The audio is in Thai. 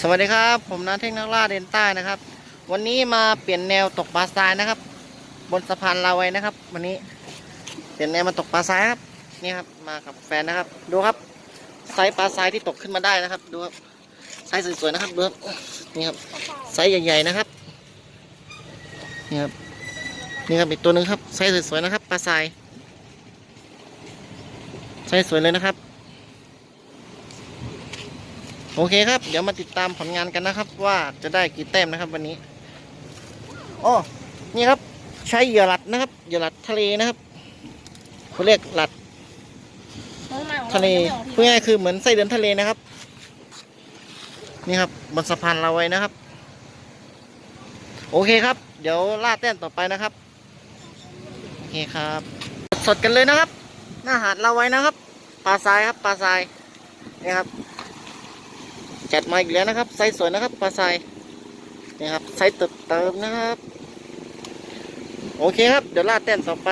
สวัสดีครับ ผมนาเทคนักล่าเดนต้านะครับ วันนี้มาเปลี่ยนแนวตกปลาทรายนะครับ บนสะพานลาวัยนะครับ วันนี้เปลี่ยนแนวมาตกปลาทรายครับนี่ครับมากับแฟนนะครับ ดูครับไซส์ปลาทรายที่ตกขึ้นมาได้นะครับ ดูครับไซส์สวยๆนะครับดูครับนี่ครับไซส์ใหญ่ๆนะครับนี่ครับนี่ครับอีกตัวหนึ่งครับไซส์สวยๆนะครับปลาทรายไซส์สวยเลยนะครับ โอเคครับ เดี๋ยวมาติดตามผลงานกันนะครับ ว่าจะได้กี่แต้มนะครับวันนี้อ๋อนี่ครับ ใช้เหยื่อหลัดนะครับเหยื่อหลัดทะเลนะครับเขาเรียกหลัดทะเลพูดง่ายๆคือเหมือนไส้เดือนทะเลนะครับ นี่ครับบนสะพานเราไว้นะครับ โอเคครับ เดี๋ยวล่าแต้มต่อไปนะครับโอเคครับ สดกันเลยนะครับ หน้าหาดเราไว้นะครับปลาทรายครับปลาทรายนี่ครับ จัดมาอีกแล้วนะครับไซส์สวยนะครับปลาทรายนี่ครับไซส์เติบเติมนะครับ โอเคครับ เดี๋ยวลาดแต้มต่อไป